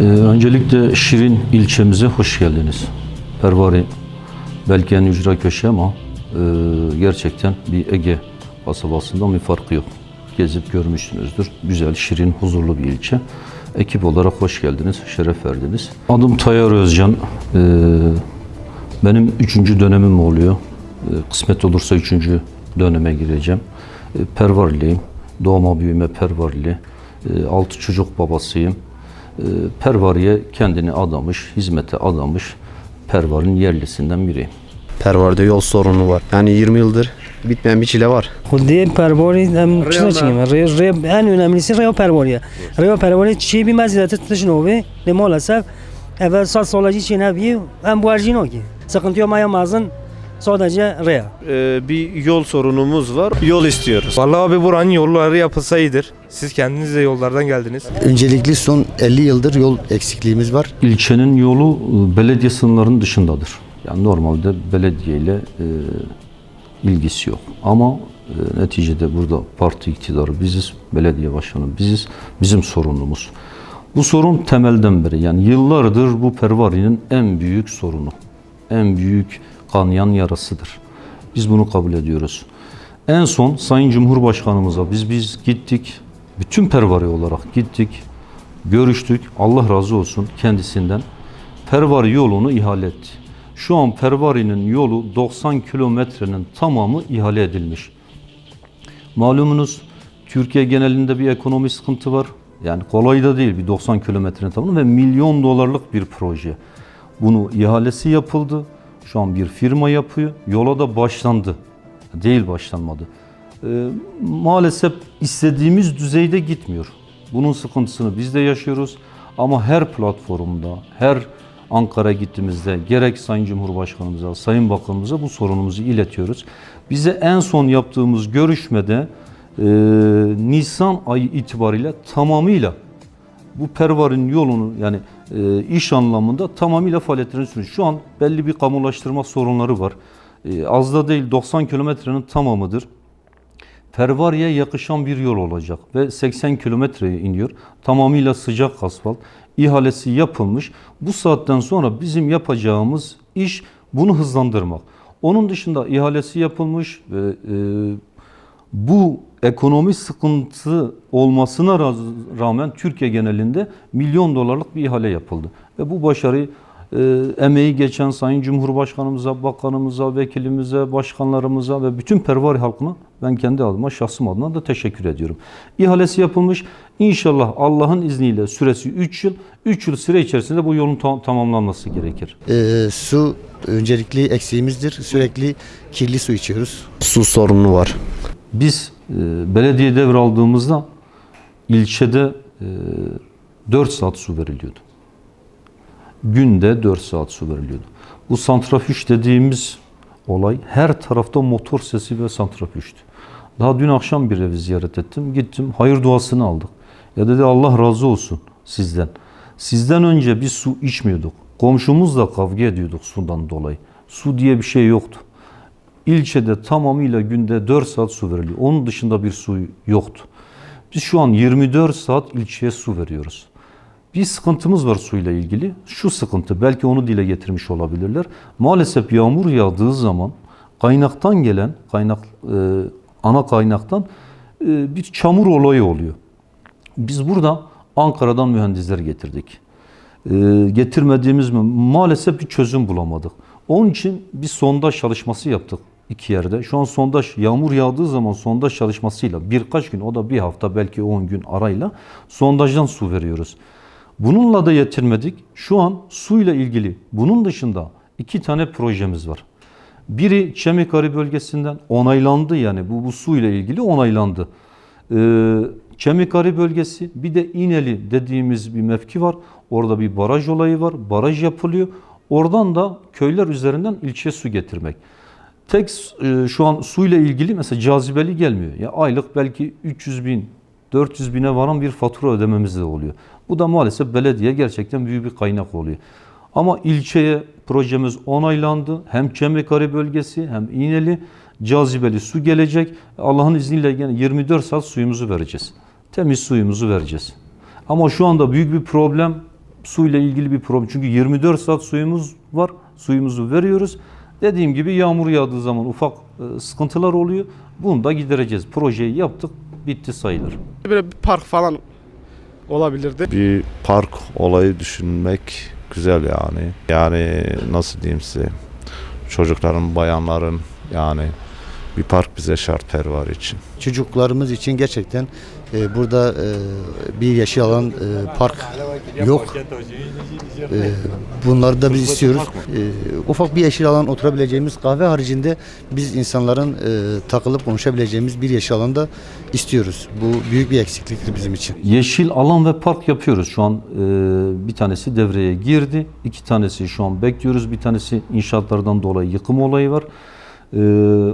Ee, öncelikle Şirin ilçemize hoş geldiniz. Pervari belki en ücra köşe ama e, gerçekten bir Ege kasabasından bir farkı yok. Gezip görmüşsünüzdür. Güzel, şirin, huzurlu bir ilçe. Ekip olarak hoş geldiniz, şeref verdiniz. Adım Tayyar Özcan. Ee, benim üçüncü dönemim oluyor. Ee, kısmet olursa üçüncü döneme gireceğim. Ee, Pervariliyim. Doğma büyüme Pervarili. Ee, altı çocuk babasıyım. Ee, pervari'ye kendini adamış, hizmete adamış Pervar'ın yerlisinden biri. Pervar'da yol sorunu var. Yani 20 yıldır bitmeyen bir çile var. Bu Hudiye Pervari hem çıkma çıkma. En önemlisi Rio Pervari'ye. Rio Pervari çiğ bir mezilete tutuşun Ne maalesef evvel sal solacı için evi hem bu erjin o ki. Sıkıntı yok maya mazın sadece Reo. Ee, bir yol sorunumuz var. Yol istiyoruz. Vallahi abi buranın yolları yapılsaydır. Siz kendiniz de yollardan geldiniz. Öncelikli son 50 yıldır yol eksikliğimiz var. İlçenin yolu e, belediye sınırlarının dışındadır. Yani normalde belediye ile e, ilgisi yok. Ama e, neticede burada parti iktidarı biziz, belediye başkanı biziz, bizim sorunumuz. Bu sorun temelden beri yani yıllardır bu Pervari'nin en büyük sorunu, en büyük kanayan yarasıdır. Biz bunu kabul ediyoruz. En son Sayın Cumhurbaşkanımıza biz biz gittik, bütün Pervari olarak gittik, görüştük. Allah razı olsun kendisinden. Pervari yolunu ihale etti. Şu an Pervari'nin yolu 90 kilometrenin tamamı ihale edilmiş. Malumunuz Türkiye genelinde bir ekonomi sıkıntı var. Yani kolay da değil bir 90 kilometrenin tamamı ve milyon dolarlık bir proje. Bunu ihalesi yapıldı. Şu an bir firma yapıyor. Yola da başlandı. Değil başlanmadı. Ee, maalesef istediğimiz düzeyde gitmiyor. Bunun sıkıntısını biz de yaşıyoruz. Ama her platformda, her Ankara'ya gittiğimizde gerek Sayın Cumhurbaşkanımıza, Sayın Bakanımıza bu sorunumuzu iletiyoruz. Bize en son yaptığımız görüşmede e, Nisan ayı itibariyle tamamıyla bu pervarın yolunu yani e, iş anlamında tamamıyla faaliyetlerini sürüyor. Şu an belli bir kamulaştırma sorunları var. E, az da değil 90 kilometrenin tamamıdır. Pervariye yakışan bir yol olacak ve 80 kilometreye iniyor. Tamamıyla sıcak asfalt. İhalesi yapılmış. Bu saatten sonra bizim yapacağımız iş bunu hızlandırmak. Onun dışında ihalesi yapılmış ve e, bu ekonomi sıkıntı olmasına rağmen Türkiye genelinde milyon dolarlık bir ihale yapıldı. Ve bu başarıyı e, emeği geçen Sayın Cumhurbaşkanımıza, bakanımıza, vekilimize, başkanlarımıza ve bütün Pervari halkına ben kendi adıma, şahsım adına da teşekkür ediyorum. İhalesi yapılmış. İnşallah Allah'ın izniyle süresi 3 yıl. 3 yıl süre içerisinde bu yolun tam- tamamlanması gerekir. Ee, su öncelikli eksiğimizdir. Sürekli kirli su içiyoruz. Su sorunu var. Biz e, belediye devraldığımızda ilçede e, 4 saat su veriliyordu. Günde 4 saat su veriliyordu. Bu santrafüş dediğimiz olay her tarafta motor sesi ve santrafüştü. Daha dün akşam bir evi ziyaret ettim. Gittim hayır duasını aldık. Ya dedi Allah razı olsun sizden. Sizden önce biz su içmiyorduk. Komşumuzla kavga ediyorduk sudan dolayı. Su diye bir şey yoktu. İlçede tamamıyla günde 4 saat su veriliyor. Onun dışında bir su yoktu. Biz şu an 24 saat ilçeye su veriyoruz. Bir sıkıntımız var suyla ilgili. Şu sıkıntı belki onu dile getirmiş olabilirler. Maalesef yağmur yağdığı zaman kaynaktan gelen kaynak e, ana kaynaktan e, bir çamur olayı oluyor. Biz burada Ankara'dan mühendisler getirdik. E, getirmediğimiz mi maalesef bir çözüm bulamadık. Onun için bir sondaj çalışması yaptık iki yerde. Şu an sondaj yağmur yağdığı zaman sondaj çalışmasıyla birkaç gün o da bir hafta belki 10 gün arayla sondajdan su veriyoruz. Bununla da yetinmedik. Şu an suyla ilgili bunun dışında iki tane projemiz var. Biri Çemikari bölgesinden onaylandı yani bu, bu suyla ilgili onaylandı. Ee, Çemikari bölgesi bir de İneli dediğimiz bir mevki var. Orada bir baraj olayı var. Baraj yapılıyor. Oradan da köyler üzerinden ilçeye su getirmek. Tek e, şu an suyla ilgili mesela cazibeli gelmiyor. Ya aylık belki 300 bin, 400 bine varan bir fatura ödememiz de oluyor. Bu da maalesef belediye gerçekten büyük bir kaynak oluyor. Ama ilçeye projemiz onaylandı. Hem Çemekari bölgesi hem İğneli cazibeli su gelecek. Allah'ın izniyle yani 24 saat suyumuzu vereceğiz. Temiz suyumuzu vereceğiz. Ama şu anda büyük bir problem suyla ilgili bir problem. Çünkü 24 saat suyumuz var. Suyumuzu veriyoruz. Dediğim gibi yağmur yağdığı zaman ufak e, sıkıntılar oluyor. Bunu da gidereceğiz. Projeyi yaptık. Bitti sayılır. Böyle bir park falan olabilirdi. bir park olayı düşünmek güzel yani. Yani nasıl diyeyim size çocukların, bayanların yani bir park bize şart pervar için. Çocuklarımız için gerçekten e, burada e, bir yeşil alan e, park yok. E, bunları da biz istiyoruz. E, ufak bir yeşil alan oturabileceğimiz kahve haricinde biz insanların e, takılıp konuşabileceğimiz bir yeşil alan da istiyoruz. Bu büyük bir eksikliktir bizim için. Yeşil alan ve park yapıyoruz. Şu an e, bir tanesi devreye girdi. iki tanesi şu an bekliyoruz. Bir tanesi inşaatlardan dolayı yıkım olayı var. E,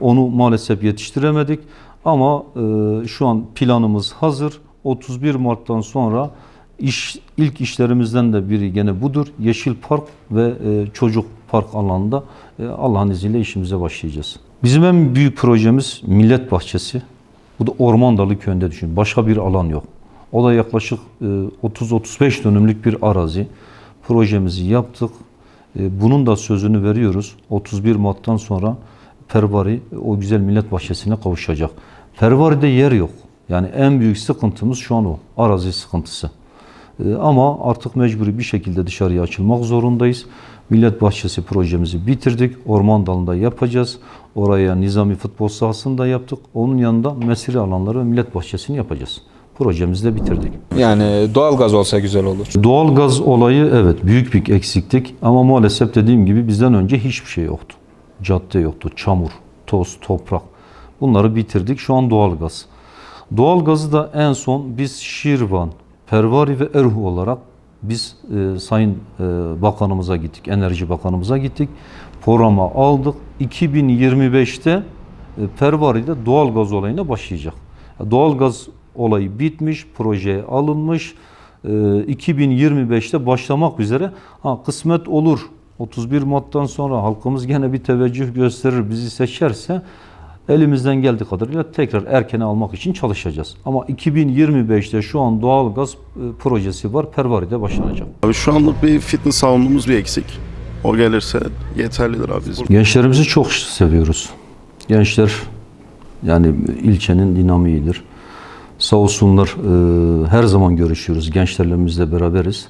onu maalesef yetiştiremedik. Ama e, şu an planımız hazır. 31 Mart'tan sonra iş ilk işlerimizden de biri gene budur. Yeşil park ve e, çocuk park alanında e, Allah'ın izniyle işimize başlayacağız. Bizim en büyük projemiz Millet Bahçesi. Bu da Ormandalı köyünde düşün. Başka bir alan yok. O da yaklaşık e, 30-35 dönümlük bir arazi. Projemizi yaptık. E, Bunun da sözünü veriyoruz. 31 Mart'tan sonra Pervari o güzel millet bahçesine kavuşacak. Pervari'de yer yok. Yani en büyük sıkıntımız şu an o. Arazi sıkıntısı. E, Ama artık mecburi bir şekilde dışarıya açılmak zorundayız. Millet Bahçesi projemizi bitirdik. Orman dalında yapacağız. Oraya nizami futbol sahasını da yaptık. Onun yanında mesire alanları ve millet bahçesini yapacağız. Projemizi de bitirdik. Yani doğalgaz olsa güzel olur. Doğalgaz olayı evet büyük bir eksiktik ama maalesef dediğim gibi bizden önce hiçbir şey yoktu. Cadde yoktu, çamur, toz, toprak. Bunları bitirdik. Şu an doğalgaz. Doğalgazı da en son biz Şirvan, Pervari ve Erhu olarak biz e, Sayın e, Bakanımıza gittik, Enerji Bakanımıza gittik. Programa aldık. 2025'te e, Pervari'de doğalgaz olayına başlayacak. Doğalgaz olayı bitmiş, projeye alınmış. E, 2025'te başlamak üzere. Ha, kısmet olur. 31 Mart'tan sonra halkımız gene bir teveccüh gösterir, bizi seçerse elimizden geldiği kadarıyla tekrar erkene almak için çalışacağız. Ama 2025'te şu an doğalgaz e, projesi var. Pervari'de başlanacak. Abi şu anlık bir fitness salonumuz bir eksik. O gelirse yeterlidir abi bizim. Gençlerimizi çok seviyoruz. Gençler yani ilçenin dinamiğidir. Sağ olsunlar e, her zaman görüşüyoruz. Gençlerle beraberiz.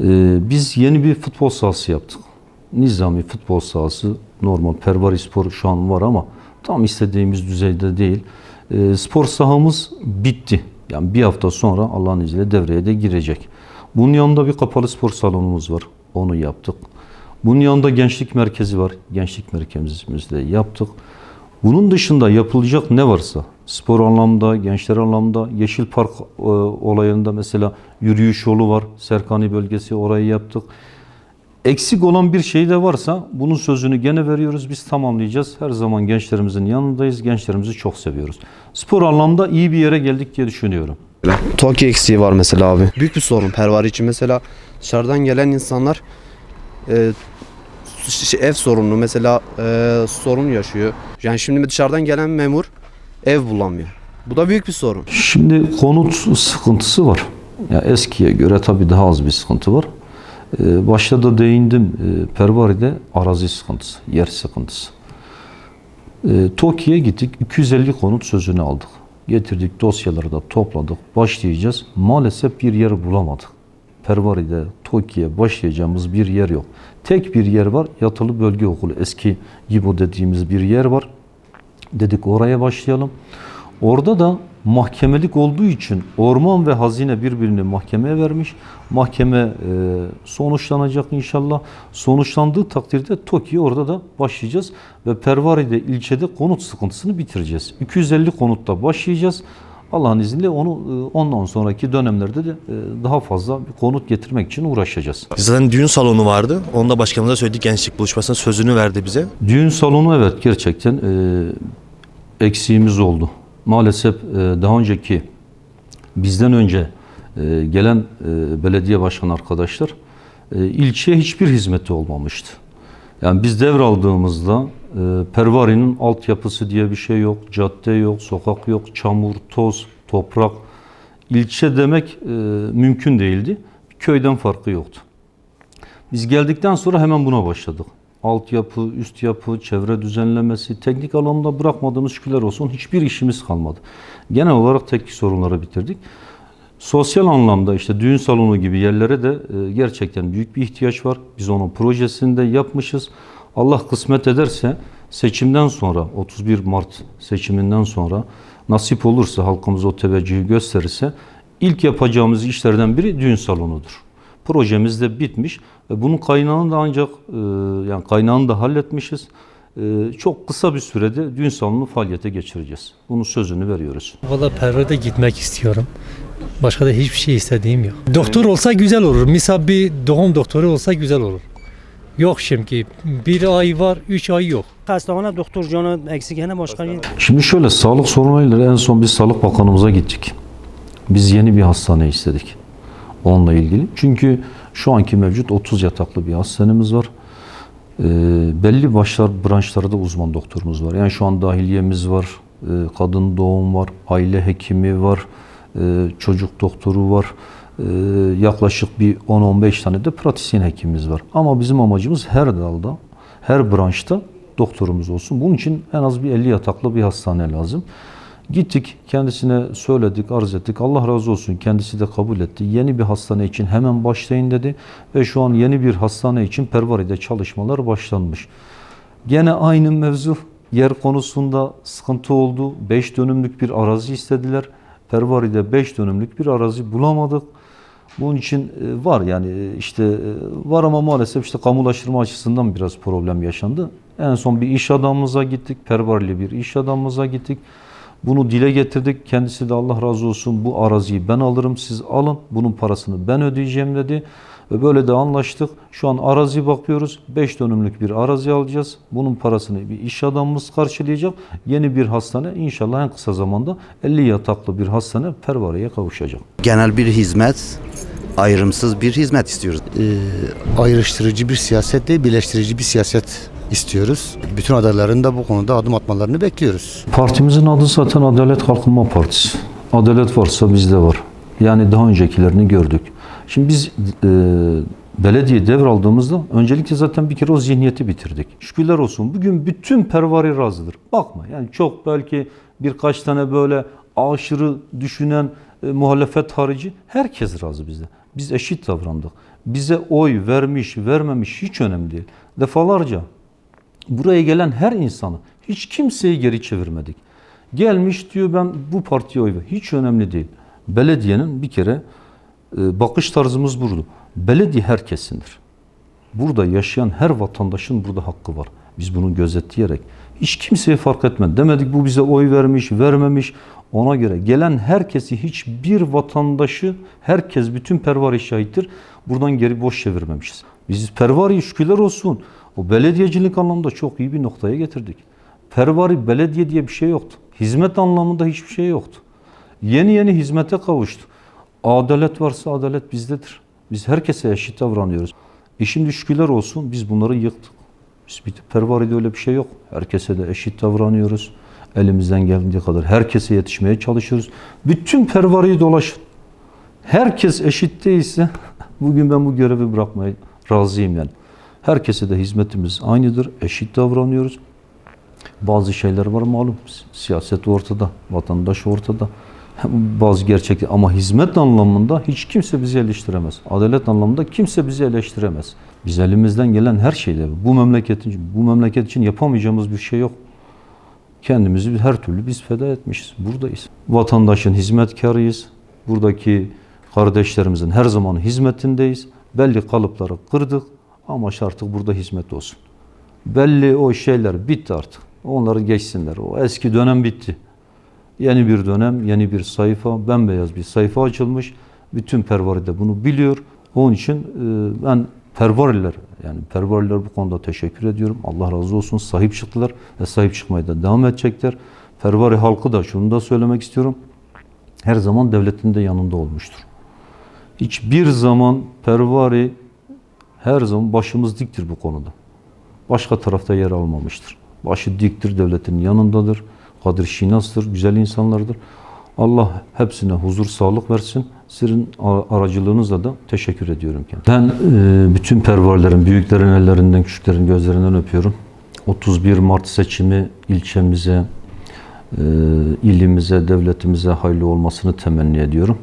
E, biz yeni bir futbol sahası yaptık. Nizami futbol sahası normal Pervari Spor şu an var ama tam istediğimiz düzeyde değil. E, spor sahamız bitti. Yani bir hafta sonra Allah'ın izniyle devreye de girecek. Bunun yanında bir kapalı spor salonumuz var. Onu yaptık. Bunun yanında gençlik merkezi var. Gençlik merkezimizde yaptık. Bunun dışında yapılacak ne varsa spor anlamda, gençler anlamda, Yeşil Park e, olayında mesela yürüyüş yolu var. Serkani bölgesi orayı yaptık. Eksik olan bir şey de varsa bunun sözünü gene veriyoruz. Biz tamamlayacağız. Her zaman gençlerimizin yanındayız. Gençlerimizi çok seviyoruz. Spor anlamda iyi bir yere geldik diye düşünüyorum. TOKİ eksiği var mesela abi. Büyük bir sorun pervari için. Mesela dışarıdan gelen insanlar e, ev sorunu mesela e, sorun yaşıyor. Yani şimdi dışarıdan gelen memur ev bulamıyor. Bu da büyük bir sorun. Şimdi konut sıkıntısı var. Ya eskiye göre tabii daha az bir sıkıntı var. Ee, başta da değindim. Ee, Pervari'de arazi sıkıntısı, yer sıkıntısı. Ee, gittik. 250 konut sözünü aldık. Getirdik dosyaları da topladık. Başlayacağız. Maalesef bir yer bulamadık. Pervari'de TOKİ'ye başlayacağımız bir yer yok. Tek bir yer var. Yatılı Bölge Okulu. Eski YİBO dediğimiz bir yer var. Dedik oraya başlayalım. Orada da mahkemelik olduğu için orman ve hazine birbirini mahkemeye vermiş. Mahkeme e, sonuçlanacak inşallah. Sonuçlandığı takdirde TOKİ'ye orada da başlayacağız. Ve Pervari'de ilçede konut sıkıntısını bitireceğiz. 250 konutta başlayacağız. Allah'ın izniyle onu e, ondan sonraki dönemlerde de e, daha fazla bir konut getirmek için uğraşacağız. Zaten düğün salonu vardı. Onu da başkanımıza söyledik gençlik buluşmasında sözünü verdi bize. Düğün salonu evet gerçekten e, eksiğimiz oldu. Maalesef e, daha önceki bizden önce e, gelen e, belediye başkan arkadaşlar ilçeye hiçbir hizmeti olmamıştı. Yani biz devraldığımızda Pervari'nin altyapısı diye bir şey yok, cadde yok, sokak yok, çamur, toz, toprak. İlçe demek mümkün değildi. Köyden farkı yoktu. Biz geldikten sonra hemen buna başladık. Altyapı, üst yapı, çevre düzenlemesi, teknik alanda bırakmadığımız şükürler olsun hiçbir işimiz kalmadı. Genel olarak teknik sorunları bitirdik. Sosyal anlamda işte düğün salonu gibi yerlere de e, gerçekten büyük bir ihtiyaç var. Biz onun projesini de yapmışız. Allah kısmet ederse seçimden sonra 31 Mart seçiminden sonra nasip olursa halkımız o teveccühü gösterirse ilk yapacağımız işlerden biri düğün salonudur. Projemiz de bitmiş ve bunun kaynağını da ancak e, yani kaynağını da halletmişiz. E, çok kısa bir sürede düğün salonunu faaliyete geçireceğiz. Bunun sözünü veriyoruz. Valla perverde gitmek istiyorum. Başka da hiçbir şey istediğim yok. Doktor olsa güzel olur. Misal bir doğum doktoru olsa güzel olur. Yok şimdi bir ay var, üç ay yok. Hastane doktor canı eksik yine başka Şimdi şöyle sağlık sorunlarıyla en son biz Sağlık Bakanımıza gittik. Biz yeni bir hastane istedik. Onunla ilgili. Çünkü şu anki mevcut 30 yataklı bir hastanemiz var. Ee, belli başlar branşlarda uzman doktorumuz var. Yani şu an dahiliyemiz var, e, kadın doğum var, aile hekimi var, e, çocuk doktoru var. E, yaklaşık bir 10-15 tane de pratisyen hekimimiz var. Ama bizim amacımız her dalda, her branşta doktorumuz olsun. Bunun için en az bir 50 yataklı bir hastane lazım. Gittik kendisine söyledik, arz ettik. Allah razı olsun kendisi de kabul etti. Yeni bir hastane için hemen başlayın dedi. Ve şu an yeni bir hastane için Pervari'de çalışmalar başlanmış. Gene aynı mevzu yer konusunda sıkıntı oldu. 5 dönümlük bir arazi istediler. Pervari'de 5 dönümlük bir arazi bulamadık. Bunun için e, var yani e, işte e, var ama maalesef işte kamulaştırma açısından biraz problem yaşandı. En son bir iş adamımıza gittik. Pervarili bir iş adamımıza gittik. Bunu dile getirdik. Kendisi de Allah razı olsun bu araziyi ben alırım siz alın. Bunun parasını ben ödeyeceğim dedi. Ve böyle de anlaştık. Şu an arazi bakıyoruz. 5 dönümlük bir arazi alacağız. Bunun parasını bir iş adamımız karşılayacak. Yeni bir hastane inşallah en kısa zamanda 50 yataklı bir hastane Pervare'ye kavuşacak. Genel bir hizmet, ayrımsız bir hizmet istiyoruz. Ee, ayrıştırıcı bir siyaset değil, birleştirici bir siyaset istiyoruz. Bütün adayların da bu konuda adım atmalarını bekliyoruz. Partimizin adı zaten Adalet Kalkınma Partisi. Adalet varsa bizde var. Yani daha öncekilerini gördük. Şimdi biz e, belediye devraldığımızda öncelikle zaten bir kere o zihniyeti bitirdik. Şükürler olsun. Bugün bütün pervari razıdır. Bakma yani çok belki birkaç tane böyle aşırı düşünen e, muhalefet harici herkes razı bizde. Biz eşit davrandık. Bize oy vermiş, vermemiş hiç önemli değil. Defalarca buraya gelen her insanı hiç kimseyi geri çevirmedik. Gelmiş diyor ben bu partiye oy ver. Hiç önemli değil. Belediyenin bir kere e, bakış tarzımız burada. Belediye herkesindir. Burada yaşayan her vatandaşın burada hakkı var. Biz bunu gözetleyerek hiç kimseye fark etmedi. Demedik bu bize oy vermiş, vermemiş. Ona göre gelen herkesi hiçbir vatandaşı, herkes bütün pervari şahittir. Buradan geri boş çevirmemişiz. Biz pervari şükürler olsun. O belediyecilik anlamında çok iyi bir noktaya getirdik. Pervari belediye diye bir şey yoktu. Hizmet anlamında hiçbir şey yoktu. Yeni yeni hizmete kavuştu. Adalet varsa adalet bizdedir. Biz herkese eşit davranıyoruz. E şimdi şükürler olsun biz bunları yıktık. Biz bir pervaride öyle bir şey yok. Herkese de eşit davranıyoruz. Elimizden geldiği kadar herkese yetişmeye çalışıyoruz. Bütün pervariyi dolaşın. Herkes eşit değilse bugün ben bu görevi bırakmaya razıyım yani. Herkese de hizmetimiz aynıdır. Eşit davranıyoruz. Bazı şeyler var malum. Siyaset ortada, vatandaş ortada. Bazı gerçeklik ama hizmet anlamında hiç kimse bizi eleştiremez. Adalet anlamında kimse bizi eleştiremez. Biz elimizden gelen her şeyle bu memleketin bu memleket için yapamayacağımız bir şey yok. Kendimizi her türlü biz feda etmişiz. Buradayız. Vatandaşın hizmetkarıyız. Buradaki kardeşlerimizin her zaman hizmetindeyiz. Belli kalıpları kırdık ama artık burada hizmet olsun. Belli o şeyler bitti artık. Onları geçsinler. O eski dönem bitti. Yeni bir dönem, yeni bir sayfa, bembeyaz bir sayfa açılmış. Bütün pervari de bunu biliyor. Onun için e, ben pervariler, yani pervariler bu konuda teşekkür ediyorum. Allah razı olsun sahip çıktılar ve sahip çıkmaya da devam edecekler. Pervari halkı da şunu da söylemek istiyorum. Her zaman devletin de yanında olmuştur. Hiçbir zaman pervari her zaman başımız diktir bu konuda. Başka tarafta yer almamıştır. Başı diktir, devletin yanındadır. Kadir Şinas'tır, güzel insanlardır. Allah hepsine huzur, sağlık versin Sizin aracılığınızla da teşekkür ediyorum kendisine. Ben e, bütün pervarelerin, büyüklerin ellerinden, küçüklerin gözlerinden öpüyorum. 31 Mart seçimi ilçemize, e, ilimize, devletimize hayırlı olmasını temenni ediyorum.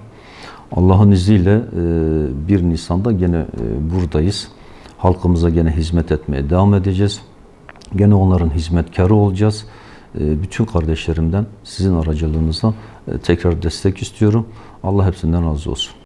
Allah'ın izniyle e, 1 Nisan'da gene e, buradayız. Halkımıza gene hizmet etmeye devam edeceğiz. Gene onların hizmetkarı olacağız. E, Bütün kardeşlerimden sizin aracılığınızla e, tekrar destek istiyorum. Allah hepsinden razı olsun.